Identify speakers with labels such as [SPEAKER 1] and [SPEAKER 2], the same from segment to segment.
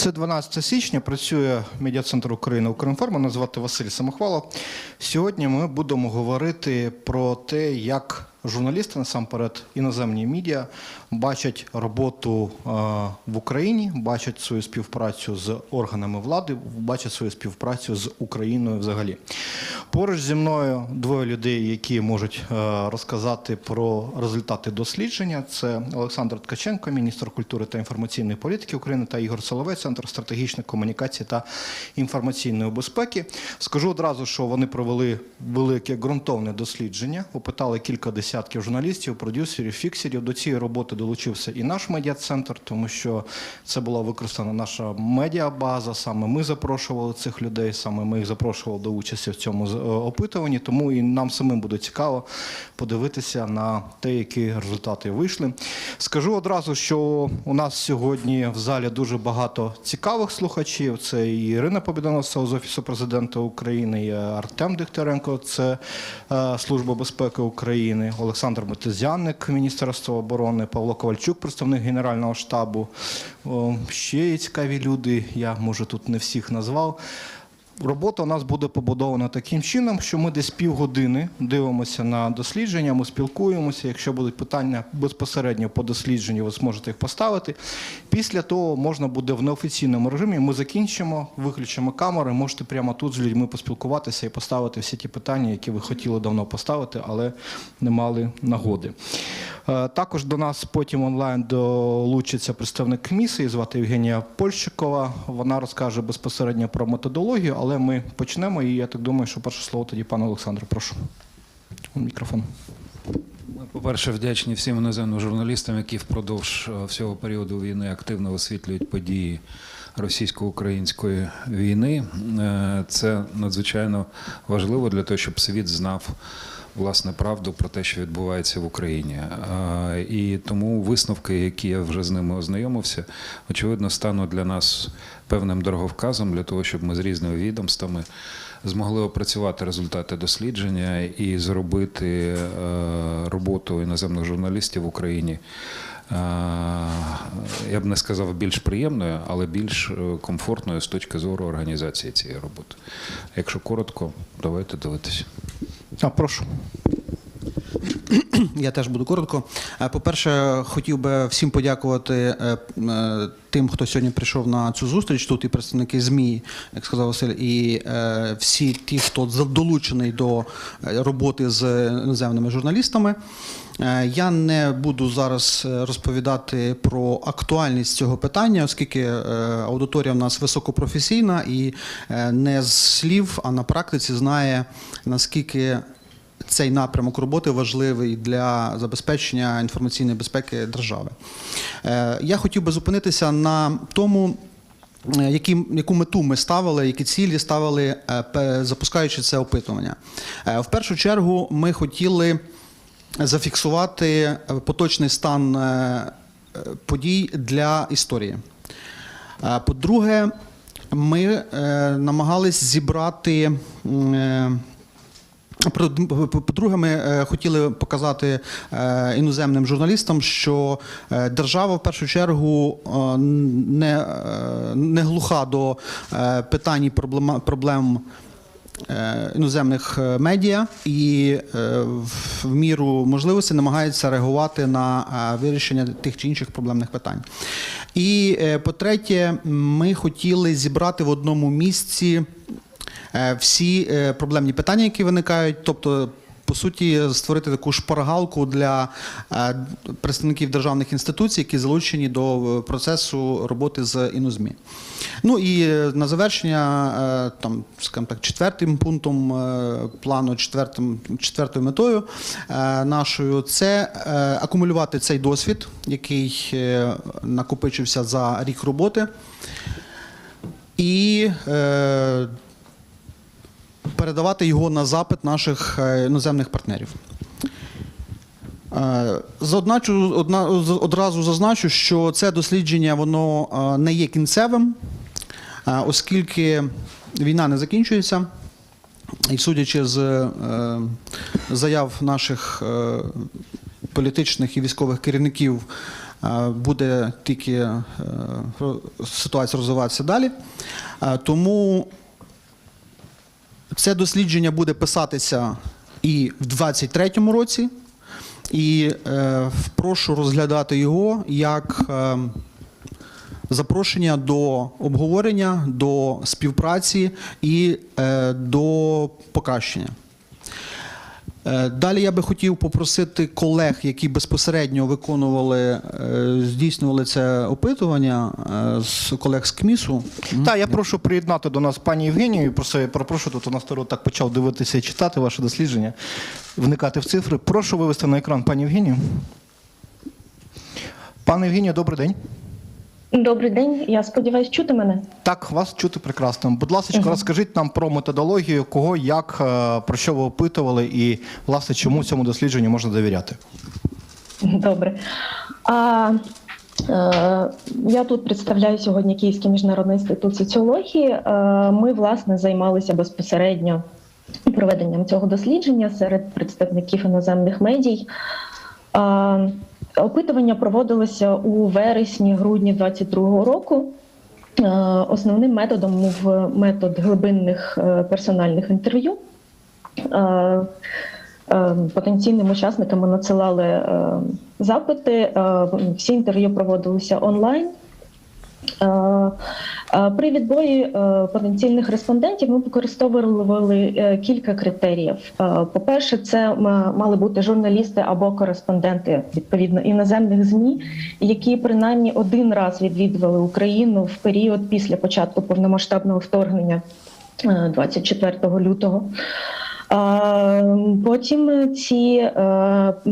[SPEAKER 1] Це 12 січня. Працює медіа-центр України Укрінформ. Мене звати Василь Самохвалов. Сьогодні ми будемо говорити про те, як журналісти насамперед іноземні медіа бачать роботу е, в Україні, бачать свою співпрацю з органами влади, бачать свою співпрацю з Україною взагалі. Поруч зі мною двоє людей, які можуть е, розказати про результати дослідження. Це Олександр Ткаченко, міністр культури та інформаційної політики України, та Ігор Соловей, центр стратегічної комунікації та інформаційної безпеки. Скажу одразу, що вони провели велике ґрунтовне дослідження, опитали кілька десятків журналістів, продюсерів, фіксерів. До цієї роботи долучився і наш медіа-центр, тому що це була використана наша медіабаза. Саме ми запрошували цих людей, саме ми їх запрошували до участі в цьому е, опитуванні. Тому і нам самим буде цікаво подивитися на те, які результати вийшли. Скажу одразу, що у нас сьогодні в залі дуже багато цікавих слухачів. Це і Ірина Побідоносова з Офісу президента України, і Артем Дегтяренко, це е, Служба безпеки України, Олександр Метезяник, Міністерство оборони, Павло Ковальчук, представник Генерального штабу. Ще є цікаві люди. Я може тут не всіх назвав. Робота у нас буде побудована таким чином, що ми десь півгодини дивимося на дослідження, ми спілкуємося. Якщо будуть питання безпосередньо по дослідженню, ви зможете їх поставити. Після того можна буде в неофіційному режимі. Ми закінчимо, виключимо камери. Можете прямо тут з людьми поспілкуватися і поставити всі ті питання, які ви хотіли давно поставити, але не мали нагоди. Е, Також до нас потім онлайн долучиться представник її звати Євгенія Польщикова. Вона розкаже безпосередньо про методологію, але ми почнемо. І я так думаю, що перше слово тоді пану Олександру. Прошу. Мікрофон.
[SPEAKER 2] Ми, по-перше, вдячні всім іноземним журналістам, які впродовж е, всього періоду війни активно освітлюють події російсько-української війни. Е, Це надзвичайно важливо для того, щоб світ знав власне правду про те, що відбувається в Україні. І тому висновки, які я вже з ними ознайомився, очевидно, стануть для нас певним дороговказом для того, щоб ми з різними відомствами змогли опрацювати результати дослідження і зробити роботу іноземних журналістів в Україні. Я б не сказав більш приємною, але більш е, комфортною з точки зору організації цієї роботи. Якщо коротко, давайте дивитися.
[SPEAKER 1] А, прошу.
[SPEAKER 3] Я теж буду коротко. Е, По-перше, хотів би всім подякувати е, е, тим, хто сьогодні прийшов на цю зустріч. Тут і представники ЗМІ, як сказав Василь, і всі ті, хто долучений до роботи з іноземними журналістами. Я не буду зараз розповідати про актуальність цього питання, оскільки аудиторія в нас високопрофесійна і не з слів, а на практиці знає наскільки цей напрямок роботи важливий для забезпечення інформаційної безпеки держави. Е, Я хотів би зупинитися на тому. е, Які, яку мету ми ставили, які цілі ставили, е, запускаючи це опитування? В першу чергу ми хотіли зафіксувати поточний стан подій для історії. По-друге, ми намагались зібрати. По-друге, ми е, хотіли показати е, іноземним журналістам, що е, держава в першу чергу не, не глуха до питань і проблем е, іноземних медіа і в міру можливості намагається реагувати на вирішення тих чи інших проблемних питань. І по-третє, ми хотіли зібрати в одному місці всі е, проблемні питання, які виникають, тобто. По суті, створити таку шпаргалку для е, представників державних інституцій, які залучені до е, процесу роботи з інозмі. Ну і е, на завершення, е, там, скажімо так, четвертим пунктом е, плану, четвертим, четвертою метою е, нашою це е, акумулювати цей досвід, який е, накопичився за рік роботи. І е, передавати його на запит наших е, іноземних партнерів. Е, Заодначу, одна, одразу зазначу, що це дослідження воно е, не є кінцевим, оскільки війна не закінчується. І судячи з заяв наших політичних і військових керівників, буде тільки ситуація розвиватися далі. Тому це дослідження буде писатися і в 2023 році, і е, прошу розглядати його як е, запрошення до обговорення, до співпраці і е, до покращення. Е, Далі я би хотів попросити колег, які безпосередньо виконували, е, здійснювали це опитування е, з колег з КМІСу.
[SPEAKER 1] Так, я прошу приєднати до нас пані Євгенію. Просто я перепрошую, тут у нас народ так почав дивитися і читати ваше дослідження, вникати в цифри. Прошу вивести на екран пані Євгенію. Пане Євгенію, добрий день.
[SPEAKER 4] Добрий день. Я сподіваюся, чути мене.
[SPEAKER 1] Так, вас чути прекрасно. Будь ласка, розкажіть нам про методологію, кого, як, е, про що ви опитували, і власне чому цьому дослідженню можна довіряти.
[SPEAKER 4] Добре. А, е, я тут представляю сьогодні Київський міжнародний інститут соціології. Е, ми, власне, займалися безпосередньо проведенням цього дослідження серед представників іноземних медій. А, опитування проводилося у вересні-грудні 2022 року. Е, Основним методом був метод глибинних е, персональних інтерв'ю. Е, Потенційним учасникам ми надсилали запити. Всі інтерв'ю проводилися онлайн. Е, е, При відборі е, потенційних респондентів ми використовували кілька критеріїв. По-перше, це мали бути журналісти або кореспонденти відповідно іноземних змі, які принаймні один раз відвідували Україну в період після початку повномасштабного вторгнення е, 24 лютого. Потім ці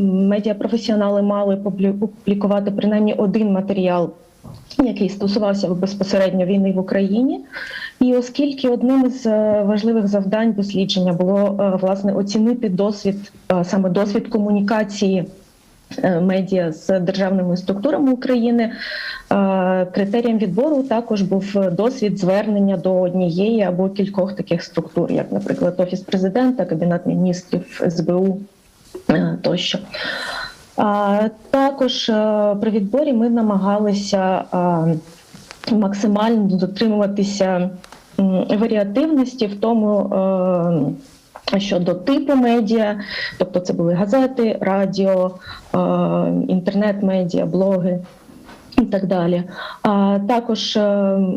[SPEAKER 4] медіапрофесіонали мали публі- публікувати принаймні один матеріал, який стосувався безпосередньо війни в Україні. І оскільки одним із е, важливих завдань дослідження було е, власне оцінити досвід, е, саме досвід комунікації медіа з державними структурами України. Критерієм відбору також був досвід звернення до однієї або кількох таких структур, як, наприклад, Офіс президента, Кабінет міністрів, СБУ тощо. Також е, при відборі ми намагалися е, максимально дотримуватися варіативності в тому. е, Щодо типу медіа, тобто це були газети, радіо, інтернет-медіа, блоги і так далі. А також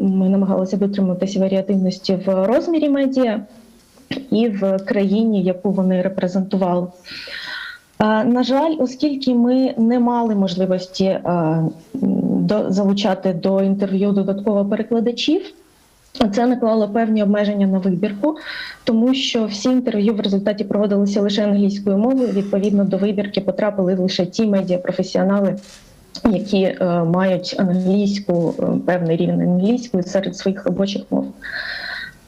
[SPEAKER 4] ми намагалися дотримуватися варіативності в розмірі медіа і в країні, яку вони репрезентували. На жаль, оскільки ми не мали можливості е, залучати до інтерв'ю додатково перекладачів, це наклало певні обмеження на вибірку, тому що всі інтерв'ю в результаті проводилися лише англійською мовою. Відповідно до вибірки потрапили лише ті медіапрофесіонали, які е, мають англійську, е, певний рівень англійської серед своїх робочих мов.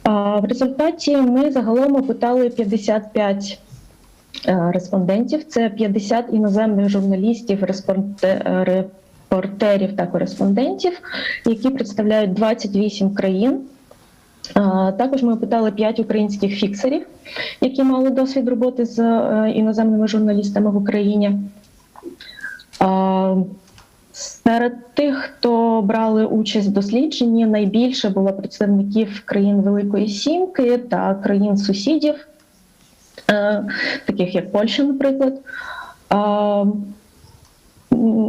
[SPEAKER 4] А в результаті ми загалом опитали 55 е, респондентів. Це 50 іноземних журналістів, е, репортерів та кореспондентів, які представляють 28 країн. Також ми опитали 5 українських фіксерів, які мали досвід роботи з е, іноземними журналістами в Україні. Серед тих, хто брали участь в дослідженні, найбільше було представників країн Великої Сімки та країн сусідів, е, таких як Польща, наприклад.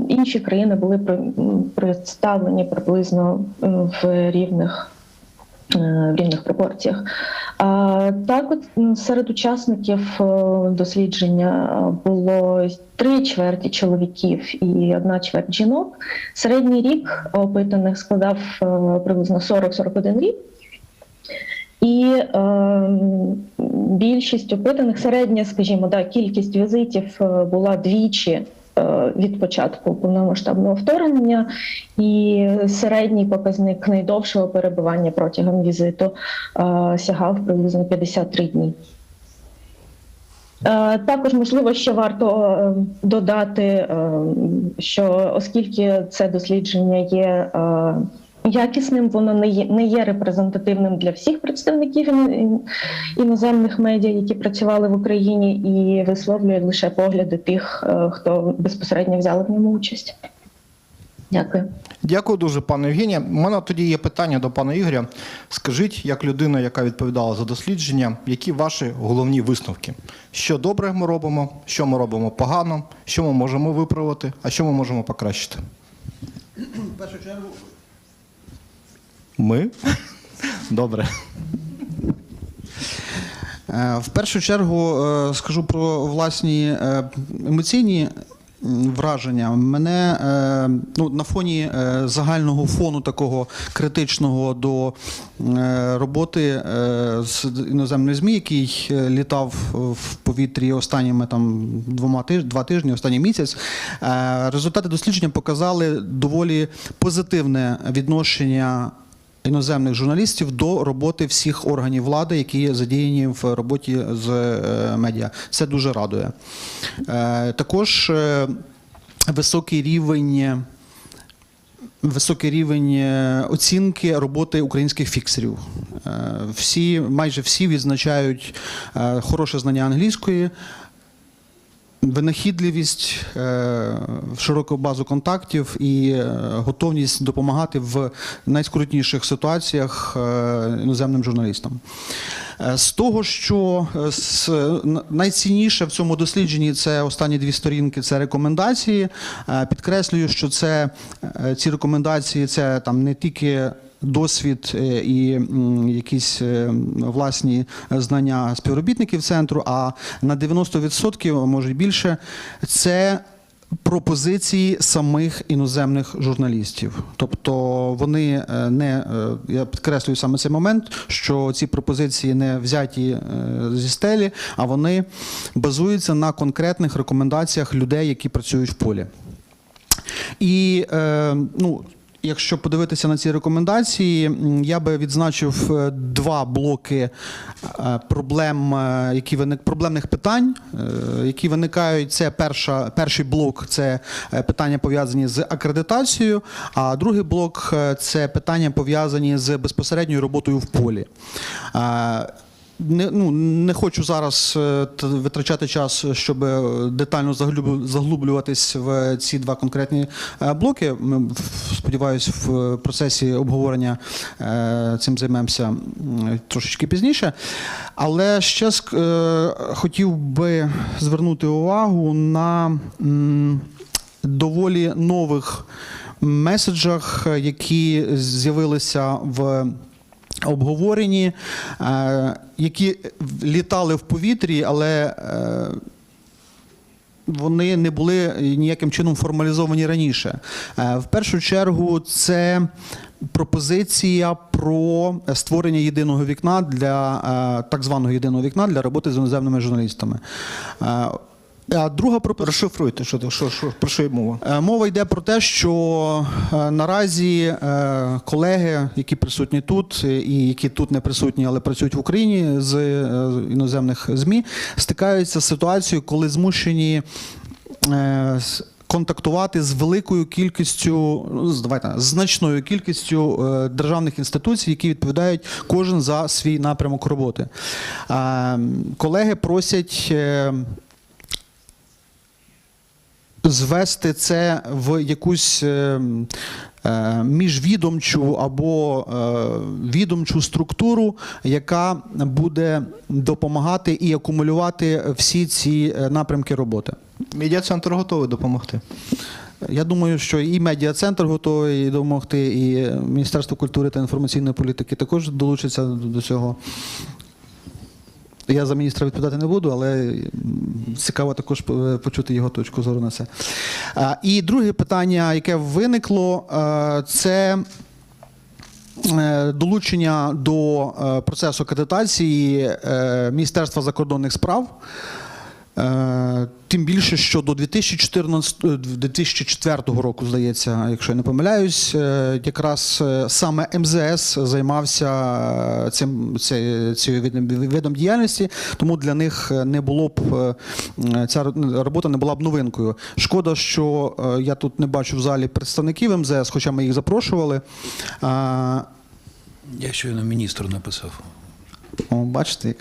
[SPEAKER 4] Інші країни були представлені приблизно е, в рівних е, в рівних пропорціях. Так, от серед учасників е, дослідження е, було три чверті чоловіків і одна чверть жінок. Середній рік опитаних складав е, приблизно 40-41 рік. І е, більшість опитаних, середня, скажімо, да, кількість візитів е, була двічі е, від початку повномасштабного вторгнення, і середній показник найдовшого перебування протягом візиту е, сягав приблизно 53 дні. Також можливо ще варто додати, е, що оскільки це дослідження є якісним, воно не є, не є репрезентативним для всіх представників ін- ін- іноземних медіа, які працювали в Україні, і висловлює лише погляди тих, е, хто безпосередньо взяли в ньому участь. Дякую.
[SPEAKER 1] Дякую дуже, пане Євгенія. У мене тоді є питання до пана Ігоря. Скажіть, як людина, яка відповідала за дослідження, які ваші головні висновки? Що добре ми робимо, що ми робимо погано, що ми можемо виправити, а що ми можемо покращити?
[SPEAKER 3] В першу чергу
[SPEAKER 1] Ми? Добре.
[SPEAKER 3] Е, В першу чергу е, скажу про власні е, емоційні враження. Мене ну, на фоні загального фону такого критичного до роботи з іноземними ЗМІ, який літав в повітрі останніми там двома тиж, два тижні, останній місяць. Результати дослідження показали доволі позитивне відношення іноземних журналістів до роботи всіх органів влади, які задіяні в роботі з е, медіа. Це дуже радує. Е, Також е, високий рівень. Високий рівень оцінки роботи українських фіксерів. Всі, майже всі відзначають хороше знання англійської, винахідливість, е, широку базу контактів і е, готовність допомагати в найскрутніших ситуаціях е, іноземним журналістам. З того, що найцінніше в цьому дослідженні це останні дві сторінки, це рекомендації. Підкреслюю, що це ці рекомендації це там не тільки досвід е, і якісь е, власні знання співробітників центру, а на 90%, а може більше, це пропозиції самих іноземних журналістів. Тобто вони е, не я підкреслюю саме цей момент, що ці пропозиції не взяті зі стелі, а вони базуються на конкретних рекомендаціях людей, які працюють в полі. І ну, якщо подивитися на ці рекомендації, я би відзначив е, два блоки е, проблем, е, які виник, проблемних питань, які виникають. Це перша, перший блок це питання пов'язані з акредитацією, а другий блок це питання пов'язані з безпосередньою роботою в полі. Не, ну, не хочу зараз е, витрачати час, щоб е, детально заглублюватись в ці два конкретні е, блоки. Ми, сподіваюсь, в процесі обговорення цим займемося трошечки пізніше. Але ще хотів би звернути увагу на доволі нових меседжах, які з'явилися в обговоренні, е, які літали в повітрі, але е, вони не були ніяким чином формалізовані раніше. Е, В першу чергу, це пропозиція про створення єдиного вікна для так званого єдиного вікна для роботи з іноземними журналістами. А друга пропозиція.
[SPEAKER 1] Розшифруйте, що, що, що, про що й мова.
[SPEAKER 3] Е, Мова йде про те, що е, наразі е, колеги, які присутні тут, і які тут не присутні, але працюють в Україні з іноземних ЗМІ, стикаються з ситуацією, коли змушені. Контактувати з великою кількістю, ну, давайте значною кількістю державних інституцій, які відповідають кожен за свій напрямок роботи. Колеги просять звести це в якусь е, е, міжвідомчу або е, відомчу структуру, яка буде допомагати і акумулювати всі ці напрямки роботи.
[SPEAKER 1] Медіа-центр готовий допомогти.
[SPEAKER 3] Я думаю, що і медіа-центр готовий допомогти, і Міністерство культури та інформаційної політики також долучиться до до цього. Я за міністра відповідати не буду, але цікаво також е, почути його точку зору на це. І друге питання, яке виникло, е, це. е, Долучення до процесу акредитації Міністерства закордонних справ. Е, Тим більше, що до 2014, е, 2004 року, здається, якщо я не помиляюсь, е, якраз е, саме МЗС займався е, цим цією видом, діяльності, тому для них не було б е, ця робота не була б новинкою. Шкода, що е, я тут не бачу в залі представників МЗС, хоча ми їх запрошували. Е,
[SPEAKER 2] Я щойно міністру написав.
[SPEAKER 3] О, бачите, як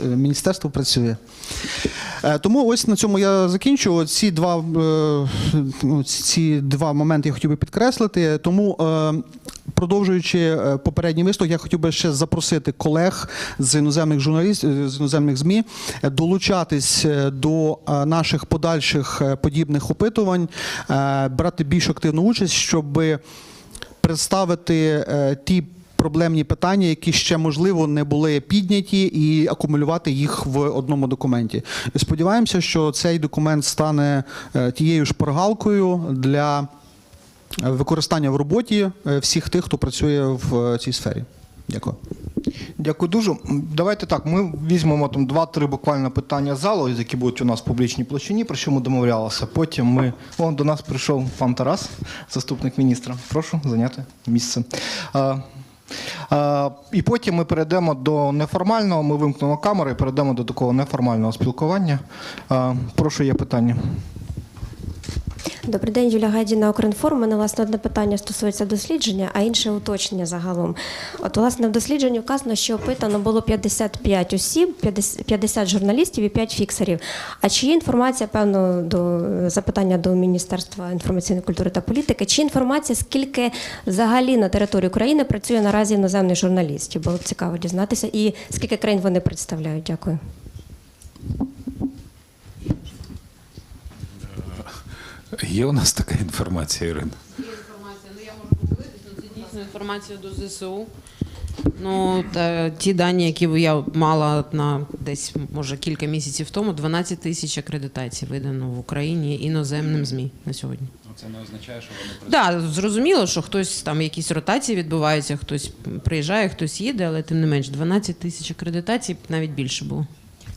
[SPEAKER 3] е, міністерство працює. Е, Тому ось на цьому я закінчу. Ці два, е, ну, ці два моменти я хотів би підкреслити. Тому, продовжуючи попередній виступ, я хотів би ще запросити колег з іноземних журналістів, з іноземних ЗМІ долучатись до наших подальших подібних опитувань, брати більш активну участь, щоб представити ті проблемні питання, які ще можливо не були підняті, і акумулювати їх в одному документі. Сподіваємося, що цей документ стане е, тією шпаргалкою для використання в роботі е, всіх тих, хто працює в е, цій сфері. Дякую.
[SPEAKER 1] Дякую дуже. Давайте так. Ми візьмемо там два-три буквально питання залу, які будуть у нас в публічній площині, про що ми домовлялися. Потім ми. О, до нас прийшов пан Тарас, заступник міністра. Прошу зайняти місце. І потім ми перейдемо до неформального. Ми вимкнемо камери і перейдемо до такого неформального спілкування. Прошу, є питання.
[SPEAKER 5] Добрий день, Юлія Гайдіна, Укрінформ. У мене власне одне питання стосується дослідження, а інше уточнення загалом. От, власне, в дослідженні вказано, що опитано було 55 осіб, 50 50 журналістів і 5 фіксерів. А чи є інформація, певно, до запитання до Міністерства інформаційної культури та політики? Чи інформація, скільки взагалі на території України працює наразі іноземних журналістів? Було б цікаво дізнатися, і скільки країн вони представляють? Дякую.
[SPEAKER 2] Є у нас така інформація, Ірина?
[SPEAKER 6] Є інформація, ну я можу подивитися, ну це дійсно інформація до ЗСУ. Ну, та, ті дані, які я мала на десь, може, кілька місяців тому, 12 тисяч акредитацій видано в Україні іноземним ЗМІ на сьогодні.
[SPEAKER 2] Це не означає, що вони
[SPEAKER 6] Так, да, зрозуміло, що хтось там якісь ротації відбуваються, хтось приїжджає, хтось їде, але тим не менш 12 тисяч акредитацій навіть більше було.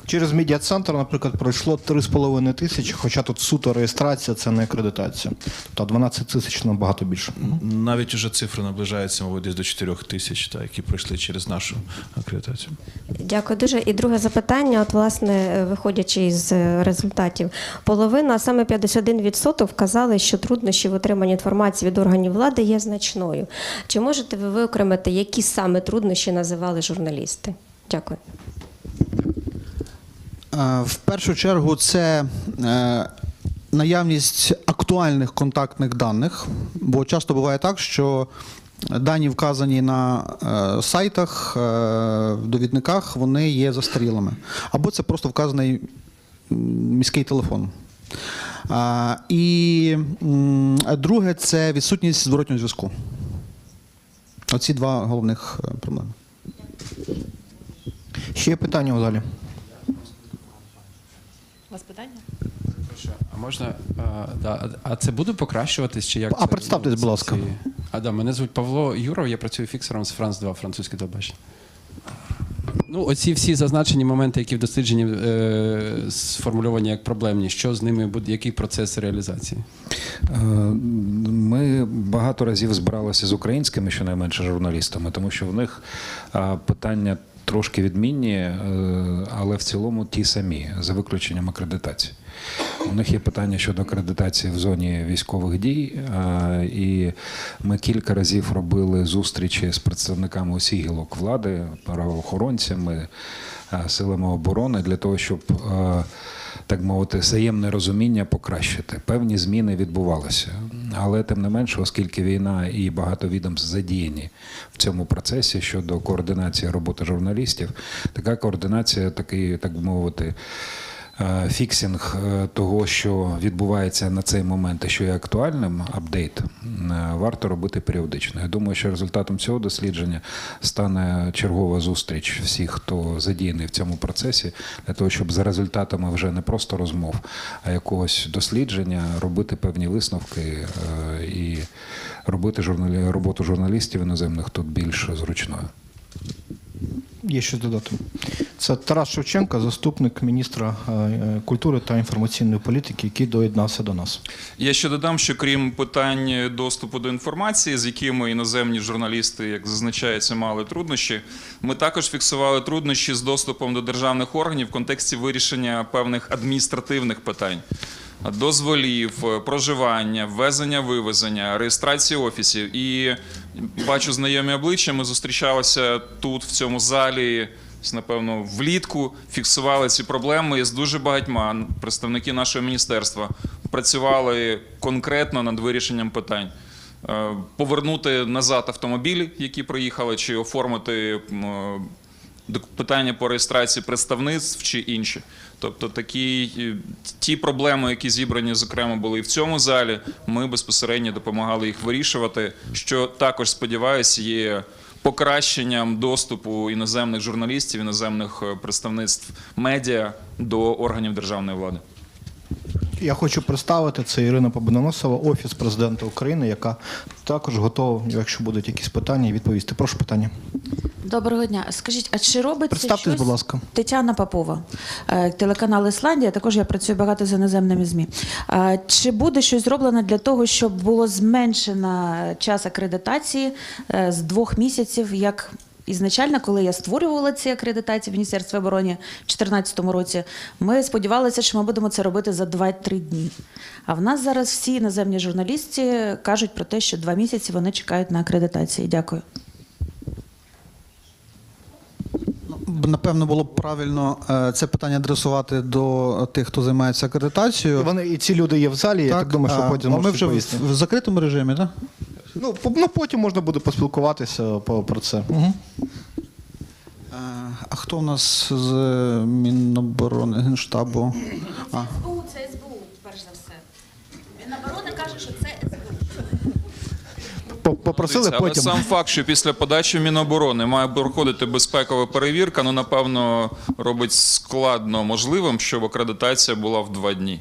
[SPEAKER 1] Через медіа-центр, наприклад, пройшло 3,5 тисячі, хоча тут суто реєстрація, це не акредитація. Тобто 12 тисяч набагато більше.
[SPEAKER 7] Навіть уже цифри наближаються, мабуть, десь до 4 тисяч, та, які пройшли через нашу акредитацію.
[SPEAKER 5] Дякую дуже. І друге запитання, от власне, виходячи із е, результатів, половина, а саме 51% вказали, що труднощі в отриманні інформації від органів влади є значною. Чи можете ви виокремити, які саме труднощі називали журналісти? Дякую.
[SPEAKER 3] Е, В першу чергу це е, наявність актуальних контактних даних, бо часто буває так, що дані вказані на е, сайтах, в довідниках, вони є застарілими. Або це просто вказаний міський телефон. І друге це відсутність зворотнього зв'язку. Оці два головних проблеми.
[SPEAKER 1] Ще є питання у залі.
[SPEAKER 6] У вас питання?
[SPEAKER 8] А можна, а, да, а це буде покращуватись? Чи як
[SPEAKER 1] А
[SPEAKER 8] це,
[SPEAKER 1] представтесь,
[SPEAKER 8] ну,
[SPEAKER 1] будь ласка.
[SPEAKER 8] ці- А да, мене звуть Павло Юров, я працюю фіксером з Франс 2, французьке телебачення. Ну, оці всі зазначені моменти, які в дослідженні е, сформульовані як проблемні, що з ними буде, який процес реалізації?
[SPEAKER 2] Е, Ми багато разів збиралися з українськими, щонайменше журналістами, тому що в них питання трошки відмінні, е, але в цілому ті самі, за виключенням акредитації. У них є питання щодо акредитації в зоні військових дій, е, і ми кілька разів робили зустрічі з представниками усіх гілок влади, правоохоронцями, е, силами оборони для того, щоб так мовити, взаємне розуміння покращити. Певні зміни відбувалися. Але тим не менше, оскільки війна і багато відомств задіяні в цьому процесі щодо координації роботи журналістів, така координація, такий, так би мовити, фіксинг е, того, що відбувається на цей момент, і що є актуальним, апдейт, е, варто робити періодично. Я думаю, що результатом цього дослідження стане чергова зустріч всіх, хто задіяний в цьому процесі, для того, щоб за результатами вже не просто розмов, а якогось дослідження робити певні висновки е, і робити журналі... роботу журналістів іноземних тут більш зручною.
[SPEAKER 1] Є щось додати. Це Тарас Шевченко, заступник міністра е, культури та інформаційної політики, який доєднався до нас.
[SPEAKER 9] Я ще додам, що крім питань доступу до інформації, з якими іноземні журналісти, як зазначається, мали труднощі, ми також фіксували труднощі з доступом до державних органів в контексті вирішення певних адміністративних питань. Дозволів, е, проживання, ввезення, вивезення, реєстрації офісів. І бачу знайомі обличчя. Ми зустрічалися тут, в цьому залі. Напевно, влітку фіксували ці проблеми і з дуже багатьма представники нашого міністерства працювали конкретно над вирішенням питань. Е, Повернути назад автомобілі, які проїхали, чи оформити е, питання по реєстрації представництв чи інші. Тобто такі е, ті проблеми, які зібрані, зокрема, були і в цьому залі, ми безпосередньо допомагали їх вирішувати, що також сподіваюся, є покращенням доступу іноземних журналістів, іноземних е, представництв медіа до органів державної влади.
[SPEAKER 1] Я хочу представити це Ірина Победоносова, офіс президента України, яка також готова, якщо будуть якісь питання, відповісти. Прошу питання.
[SPEAKER 10] Доброго дня. Скажіть, а чи робиться
[SPEAKER 1] Представтесь,
[SPEAKER 10] щось...
[SPEAKER 1] будь ласка.
[SPEAKER 10] Тетяна Попова, е, телеканал Ісландія. Також я працюю багато з іноземними ЗМІ. Е, Чи буде щось зроблено для того, щоб було зменшено час акредитації е, з двох місяців, як ізначально, коли я створювала ці акредитації в Міністерстві оборони в 2014 році, ми сподівалися, що ми будемо це робити за 2-3 дні. А в нас зараз всі іноземні журналісти кажуть про те, що два місяці вони чекають на акредитації. Дякую.
[SPEAKER 3] Напевно, було б правильно е, це питання адресувати до тих, хто займається
[SPEAKER 1] І
[SPEAKER 3] акредитацією.
[SPEAKER 1] вони і ці люди є в залі. Я так думаю, що потім
[SPEAKER 3] а ми вже в, в закритому режимі, так?
[SPEAKER 1] Ну, по- ну потім можна буде поспілкуватися по- про це. Угу.
[SPEAKER 3] Е, А хто у нас з Міноборони Генштабу? А,
[SPEAKER 5] СБУ це СБУ, перш за все. Міноборони каже, що це СБУ.
[SPEAKER 1] По- Попросили
[SPEAKER 9] Дивіться, але сам факт, що після подачі Міноборони має проходити безпекова перевірка, ну напевно робить складно можливим, щоб акредитація була в два дні.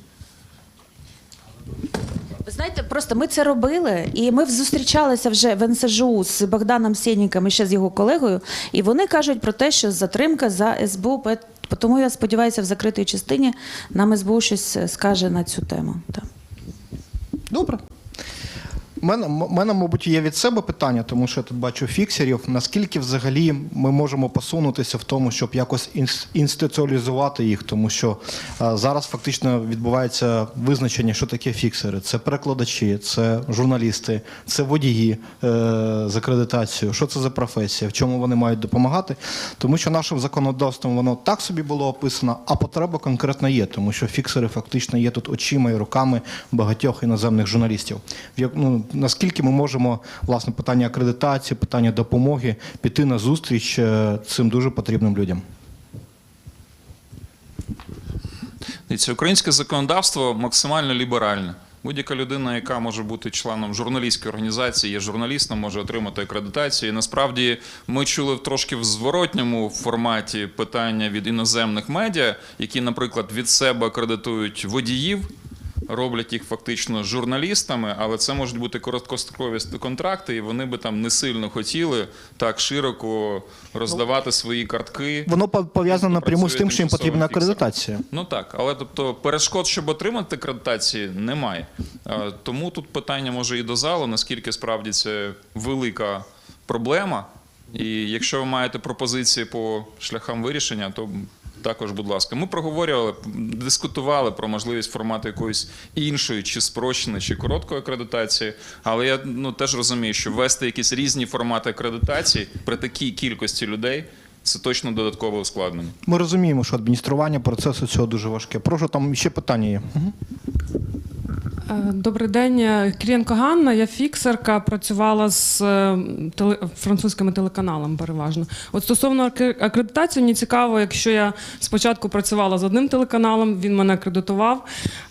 [SPEAKER 10] Знаєте, просто ми це робили, і ми зустрічалися вже в НСЖУ з Богданом Сєніком і ще з його колегою, і вони кажуть про те, що затримка за СБУ. Тому я сподіваюся, в закритій частині нам СБУ щось скаже на цю тему. Так.
[SPEAKER 1] Добре. Мене, мене, мабуть, є від себе питання, тому що я тут бачу фіксерів. Наскільки взагалі ми можемо посунутися в тому, щоб якось інс- інституалізувати їх, тому що а, зараз фактично відбувається визначення, що таке фіксери. Це перекладачі, це журналісти, це водії е, з акредитацією. Що це за професія, в чому вони мають допомагати? Тому що нашим законодавством воно так собі було описано, а потреба конкретно є, тому що фіксери фактично є тут очима і руками багатьох іноземних журналістів. В Ну, наскільки ми можемо власне питання акредитації, питання допомоги піти на зустріч е, цим дуже потрібним людям?
[SPEAKER 9] Дивіться, українське законодавство максимально ліберальне. Будь-яка людина, яка може бути членом журналістської організації, є журналістом, може отримати акредитацію. І насправді ми чули трошки в зворотньому форматі питання від іноземних медіа, які, наприклад, від себе акредитують водіїв. Роблять їх фактично журналістами, але це можуть бути короткострокові контракти, і вони би там не сильно хотіли так широко роздавати свої картки.
[SPEAKER 1] Воно пов'язано напряму з тим, що їм потрібна акредитація.
[SPEAKER 9] Ну так, але тобто перешкод, щоб отримати акредитації, немає. Е, Тому тут питання може і до залу, наскільки справді це велика проблема. І якщо ви маєте пропозиції по шляхам вирішення, то також, будь ласка, ми проговорювали, дискутували про можливість формату якоїсь іншої, чи спрощеної, чи короткої акредитації. Але я ну, теж розумію, що ввести якісь різні формати акредитації при такій кількості людей це точно додаткове ускладнення.
[SPEAKER 1] Ми розуміємо, що адміністрування процесу цього дуже важке. Прошу, там ще питання є. Мгм.
[SPEAKER 11] Е, Добрий день, Е, Ганна. Я фіксерка, працювала з е, теле, французькими телеканалами переважно. От стосовно акре- акредитації, мені цікаво, якщо я спочатку працювала з одним телеканалом, він мене акредитував.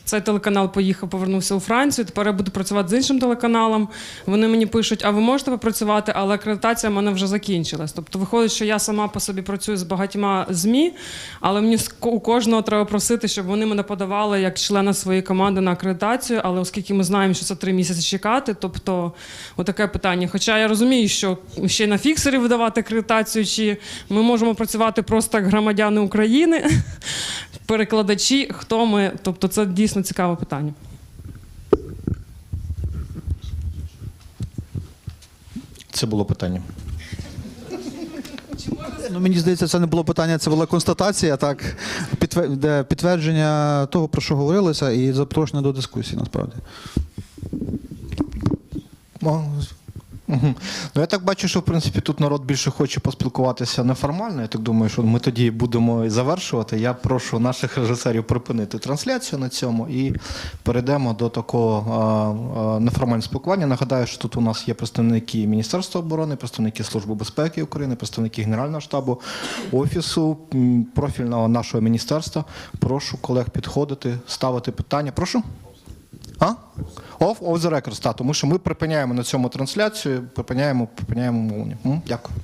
[SPEAKER 11] Цей телеканал поїхав, повернувся у Францію. Тепер я буду працювати з іншим телеканалом. Вони мені пишуть, а ви можете попрацювати, але акредитація в мене вже закінчилась. Тобто виходить, що я сама по собі працюю з багатьма ЗМІ, але мені у кожного треба просити, щоб вони мене подавали як члена своєї команди на акредитацію. Але оскільки ми знаємо, що це три місяці чекати, тобто отаке питання. Хоча я розумію, що ще на фіксері видавати акредитацію, чи ми можемо працювати просто як громадяни України, перекладачі, хто ми. Тобто, це дійсно цікаве питання.
[SPEAKER 1] Це було питання.
[SPEAKER 3] Ну, мені здається, це не було питання, це була констатація, так, підтвердження того, про що говорилося, і запрошення до дискусії, насправді.
[SPEAKER 1] Мгм. Ну, я так бачу, що в принципі тут народ більше хоче поспілкуватися неформально. Я так думаю, що ми тоді будемо завершувати. Я прошу наших режисерів припинити трансляцію на цьому і перейдемо до такого неформального спілкування. Нагадаю, що тут у нас є представники Міністерства оборони, представники Служби безпеки України, представники Генерального штабу, офісу профільного нашого міністерства. Прошу колег підходити, ставити питання. Прошу. А? Off, off the record, та, тому що ми припиняємо на цьому трансляцію, припиняємо, припиняємо мовлення. Дякую.